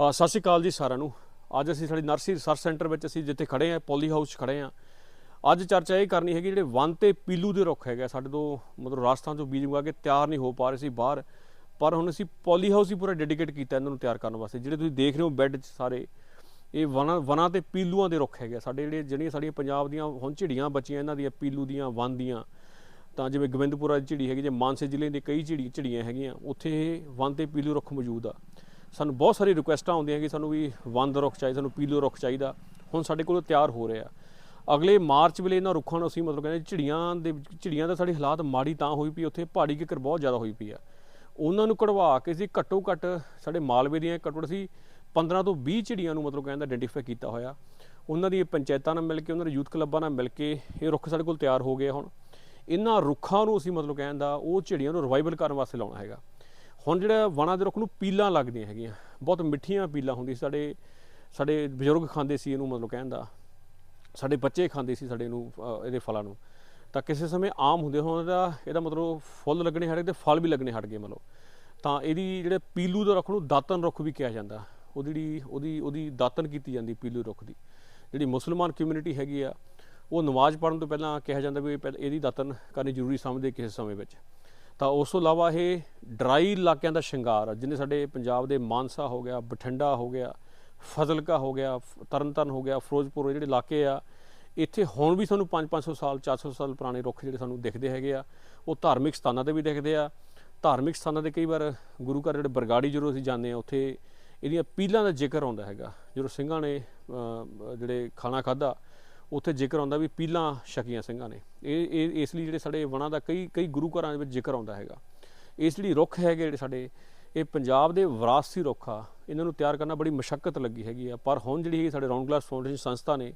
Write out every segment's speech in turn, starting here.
ਅ, ਸਤਿ ਸ਼੍ਰੀ ਅਕਾਲ ਜੀ ਸਾਰਿਆਂ ਨੂੰ। ਅੱਜ ਅਸੀਂ ਸਾਡੀ ਨਰਸਰੀ ਰਿਸਰਚ ਸੈਂਟਰ ਵਿੱਚ ਅਸੀਂ ਜਿੱਥੇ ਖੜੇ ਹਾਂ ਪੋਲੀ ਹਾਊਸ 'ਚ ਖੜੇ ਹਾਂ। ਅੱਜ ਚਰਚਾ ਇਹ ਕਰਨੀ ਹੈਗੀ ਜਿਹੜੇ ਵਨ ਤੇ ਪੀਲੂ ਦੇ ਰੁੱਖ ਹੈਗੇ ਆ, ਸਾਡੇ ਤੋਂ ਮਤਲਬ ਰਾਜਸਥਾਨ ਤੋਂ ਬੀਜ ਮੰਗਾ ਕੇ ਤਿਆਰ ਨਹੀਂ ਹੋ ਪਾ ਰਹੇ ਸੀ ਬਾਹਰ। ਪਰ ਹੁਣ ਅਸੀਂ ਪੋਲੀ ਹਾਊਸ ਹੀ ਪੂਰਾ ਡੈਡੀਕੇਟ ਕੀਤਾ ਇਹਨਾਂ ਨੂੰ ਤਿਆਰ ਕਰਨ ਵਾਸਤੇ। ਜਿਹੜੇ ਤੁਸੀਂ ਦੇਖ ਰਹੇ ਹੋ ਬੈੱਡ 'ਚ ਸਾਰੇ ਇਹ ਵਨਾਂ ਵਨਾਂ ਤੇ ਪੀਲੂਆਂ ਦੇ ਰੁੱਖ ਹੈਗੇ ਆ। ਸਾਡੇ ਜਿਹੜੇ ਜਿਹੜੀਆਂ ਸਾਡੀਆਂ ਪੰਜਾਬ ਦੀਆਂ ਹੁਣ ਝਿੜੀਆਂ ਬਚੀਆਂ ਇਹਨਾਂ ਦੀਆਂ ਪੀਲੂ ਦੀਆਂ ਵਨ ਦੀਆਂ। ਤਾਂ ਜਿਵੇਂ ਗੋਬਿੰਦਪੁਰਾ ਦੀ ਝਿੜੀ ਹੈਗੀ ਜੇ ਮਾਨਸੇ ਜ਼ਿਲ੍ਹੇ ਦੇ ਕਈ ਝਿੜੀ ਝਿੜੀਆਂ ਹੈਗੀਆਂ ਉੱਥੇ ਇਹ ਵਨ ਤੇ ਪੀਲੂ ਰੁੱਖ ਮੌਜੂਦ ਆ। ਸਾਨੂੰ ਬਹੁਤ ਸਾਰੀ ਰਿਕੁਐਸਟਾਂ ਆਉਂਦੀਆਂ ਕਿ ਸਾਨੂੰ ਵੀ ਵੰਦ ਰੁੱਖ ਚਾਹੀਦਾ ਸਾਨੂੰ ਪੀਲੂ ਰੁੱਖ ਚਾਹੀਦਾ। ਹੁਣ ਸਾਡੇ ਕੋਲ ਤਿਆਰ ਹੋ ਰਿਹਾ। ਅਗਲੇ ਮਾਰਚ ਵੇਲੇ ਇਹਨਾਂ ਰੁੱਖਾਂ ਨੂੰ ਅਸੀਂ ਮਤਲਬ ਕਹਿੰਦੇ ਝਿੜੀਆਂ ਦੇ ਝਿੜੀਆਂ ਦਾ ਸਾਡੀ ਹਾਲਾਤ ਮਾੜੀ ਤਾਂ ਹੋਈ ਪਈ, ਉੱਥੇ ਪਹਾੜੀ ਕਿਕਰ ਬਹੁਤ ਜ਼ਿਆਦਾ ਹੋਈ ਪਈ ਆ। ਉਹਨਾਂ ਨੂੰ ਕਢਵਾ ਕੇ ਅਸੀਂ ਘੱਟੋ ਘੱਟ ਸਾਡੇ ਮਾਲਵੇ ਦੀਆਂ ਘੱਟੋ ਘੱਟ ਅਸੀਂ 15 ਤੋਂ 20 ਝਿੜੀਆਂ ਨੂੰ ਮਤਲਬ ਕਹਿੰਦਾ ਆਇਡੈਂਟੀਫਾਈ ਕੀਤਾ ਹੋਇਆ। ਉਹਨਾਂ ਦੀ ਪੰਚਾਇਤਾਂ ਨਾਲ ਮਿਲ ਕੇ, ਉਹਨਾਂ ਦੇ ਯੂਥ ਕਲੱਬਾਂ ਨਾਲ ਮਿਲ ਕੇ ਇਹ ਰੁੱਖ ਸਾਡੇ ਕੋਲ ਤਿਆਰ ਹੋ ਗਏ ਹੁਣ। ਇਹਨਾਂ ਰੁੱਖਾਂ ਨੂੰ ਅਸੀਂ ਮਤਲਬ ਕਹਿੰਦਾ ਉਹ ਝਿੜੀਆਂ ਨੂੰ ਰਿਵਾਈਵਲ ਕਰਨ ਵਾਸਤੇ ਲਾਉਣਾ ਹੈਗਾ। ਹੁਣ ਜਿਹੜਾ ਵਣਾ ਦੇ ਰੁੱਖ ਨੂੰ ਪੀਲਾਂ ਲੱਗਦੀਆਂ ਹੈਗੀਆਂ, ਬਹੁਤ ਮਿੱਠੀਆਂ ਪੀਲਾਂ ਹੁੰਦੀ ਸੀ, ਸਾਡੇ ਸਾਡੇ ਬਜ਼ੁਰਗ ਖਾਂਦੇ ਸੀ ਇਹਨੂੰ ਮਤਲਬ ਕਹਿਣ ਦਾ, ਸਾਡੇ ਬੱਚੇ ਖਾਂਦੇ ਸੀ ਸਾਡੇ ਨੂੰ ਇਹਦੇ ਫਲਾਂ ਨੂੰ। ਤਾਂ ਕਿਸੇ ਸਮੇਂ ਆਮ ਹੁੰਦੇ ਹੋਣ ਦਾ ਇਹਦਾ ਮਤਲਬ ਫੁੱਲ ਲੱਗਣੇ ਹਟ ਗਏ ਤੇ ਫਲ ਵੀ ਲੱਗਣੇ ਹਟ ਗਏ ਮਤਲਬ। ਤਾਂ ਇਹਦੀ ਜਿਹੜੇ ਪੀਲੂ ਦੇ ਰੁੱਖ ਨੂੰ ਦਾਤਨ ਰੁੱਖ ਵੀ ਕਿਹਾ ਜਾਂਦਾ। ਉਹਦੀ ਜਿਹੜੀ, ਉਹਦੀ ਉਹਦੀ ਦਾਤਨ ਕੀਤੀ ਜਾਂਦੀ ਪੀਲੂ ਰੁੱਖ ਦੀ। ਜਿਹੜੀ ਮੁਸਲਮਾਨ ਕਮਿਊਨਿਟੀ ਹੈਗੀ ਆ, ਉਹ ਨਮਾਜ਼ ਪੜ੍ਹਨ ਤੋਂ ਪਹਿਲਾਂ ਕਿਹਾ ਜਾਂਦਾ ਵੀ ਇਹ ਇਹਦੀ ਦਾਤਨ ਕਰਨੀ ਜ਼ਰੂਰੀ ਸਮਝਦੇ ਕਿਸੇ ਸਮੇਂ ਵਿੱਚ। ਤਾਂ ਉਸ ਤੋਂ ਇਲਾਵਾ ਇਹ ਡਰਾਈ ਇਲਾਕਿਆਂ ਦਾ ਸ਼ਿੰਗਾਰ ਆ, ਜਿਨੇ ਸਾਡੇ ਪੰਜਾਬ ਦੇ ਮਾਨਸਾ ਹੋ ਗਿਆ, ਬਠਿੰਡਾ ਹੋ ਗਿਆ, ਫਜ਼ਲਕਾ ਹੋ ਗਿਆ ਫ- ਤਰਨਤਾਰਨ ਹੋ ਗਿਆ, ਫਿਰੋਜ਼ਪੁਰ ਜਿਹੜੇ ਇਲਾਕੇ ਆ, ਇੱਥੇ ਹੁਣ ਵੀ ਸਾਨੂੰ 5-500 ਸਾਲ 400 ਸਾਲ ਪੁਰਾਣੇ ਰੁੱਖ ਜਿਹੜੇ ਸਾਨੂੰ ਦਿਖਦੇ ਹੈਗੇ ਆ, ਉਹ ਧਾਰਮਿਕ ਸਥਾਨਾਂ ਤੇ ਵੀ ਦਿਖਦੇ ਆ। ਧਾਰਮਿਕ ਸਥਾਨਾਂ ਤੇ ਕਈ ਵਾਰ ਗੁਰੂ ਘਰ ਜਿਹੜੇ ਬਰਗਾੜੀ ਜਦੋਂ ਅਸੀਂ ਜਾਂਦੇ ਆ, ਉੱਥੇ ਇਹਦੀਆਂ ਪੀਲਾਂ ਦਾ ਜ਼ਿਕਰ ਆਉਂਦਾ ਹੈਗਾ। ਜਦੋਂ ਸਿੰਘਾਂ ਨੇ ਜਿਹੜੇ ਖਾਣਾ ਖਾਦਾ ਉੱਥੇ ਜ਼ਿਕਰ ਆਉਂਦਾ ਵੀ ਪੀਲਾਂ ਛਕੀਆਂ ਸਿੰਘਾਂ ਨੇ। ਇਹ ਇਹ, ਇਸ ਲਈ ਜਿਹੜੇ ਸਾਡੇ ਵਨਾਂ ਦਾ ਕਈ ਕਈ ਗੁਰੂ ਘਰਾਂ ਦੇ ਵਿੱਚ ਜ਼ਿਕਰ ਆਉਂਦਾ ਹੈਗਾ। ਇਸ ਲਈ ਰੁੱਖ ਹੈਗੇ ਜਿਹੜੇ ਸਾਡੇ, ਇਹ ਪੰਜਾਬ ਦੇ ਵਿਰਾਸਤੀ ਰੁੱਖ ਆ, ਇਹਨਾਂ ਨੂੰ ਤਿਆਰ ਕਰਨਾ ਬੜੀ ਮਸ਼ੱਕਤ ਲੱਗੀ ਹੈਗੀ ਆ। ਪਰ ਹੁਣ ਜਿਹੜੀ ਹੈਗੀ ਸਾਡੇ ਰਾਉਂਡ ਗਲਾਸ ਫਾਊਂਡੇਸ਼ਨ ਸੰਸਥਾ ਨੇ,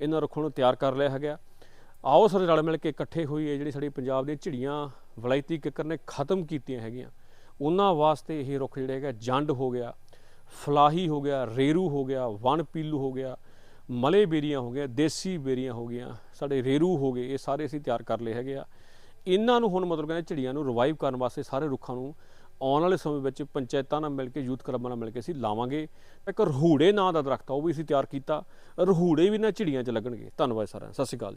ਇਹਨਾਂ ਰੁੱਖਾਂ ਨੂੰ ਤਿਆਰ ਕਰ ਲਿਆ ਹੈਗਾ। ਆਓ ਸਾਰੇ ਰਲ ਮਿਲ ਕੇ ਇਕੱਠੇ ਹੋਈਏ, ਜਿਹੜੀ ਸਾਡੀ ਪੰਜਾਬ ਦੀਆਂ ਝਿੜੀਆਂ ਵਲਾਇਤੀ ਕਿੱਕਰ ਨੇ ਖਤਮ ਕੀਤੀਆਂ ਹੈਗੀਆਂ। ਉਹਨਾਂ ਵਾਸਤੇ ਇਹ ਰੁੱਖ ਜਿਹੜੇ ਹੈਗਾ ਜੰਡ ਹੋ ਗਿਆ, ਫਲਾਹੀ ਹੋ ਗਿਆ, ਰੇਰੂ ਹੋ ਗਿਆ, ਵਣ ਪੀਲੂ ਹੋ ਗਿਆ। ਮਲੇ ਬੇਰੀਆਂ ਹੋ ਗਈਆਂ, ਦੇਸੀ ਬੇਰੀਆਂ ਹੋ ਗਈਆਂ, ਸਾਡੇ ਰੇਰੂ ਹੋ ਗਏ, ਇਹ ਸਾਰੇ ਅਸੀਂ ਤਿਆਰ ਕਰ ਲਏ ਹੈਗੇ ਆ। ਇਹਨਾਂ ਨੂੰ ਹੁਣ ਮਤਲਬ ਕਹਿੰਦੇ ਝਿੜੀਆਂ ਨੂੰ ਰਿਵਾਈਵ ਕਰਨ ਵਾਸਤੇ ਸਾਰੇ ਰੁੱਖਾਂ ਨੂੰ ਆਉਣ ਵਾਲੇ ਸਮੇਂ ਵਿੱਚ ਪੰਚਾਇਤਾਂ ਨਾਲ ਮਿਲ ਕੇ, ਯੂਥ ਕਲੱਬਾਂ ਨਾਲ ਮਿਲ ਕੇ ਅਸੀਂ ਲਾਵਾਂਗੇ। ਇੱਕ ਰਹੂੜੇ ਨਾਂ ਦਾ ਦਰਖਤ ਆ, ਉਹ ਵੀ ਅਸੀਂ ਤਿਆਰ ਕੀਤਾ। ਰਹੂੜੇ ਵੀ ਨਾ ਝਿੜੀਆਂ 'ਚ ਲੱਗਣਗੇ। ਧੰਨਵਾਦ ਸਾਰਿਆਂ ਸਤਿ ਸ਼੍ਰੀ ਅਕਾਲ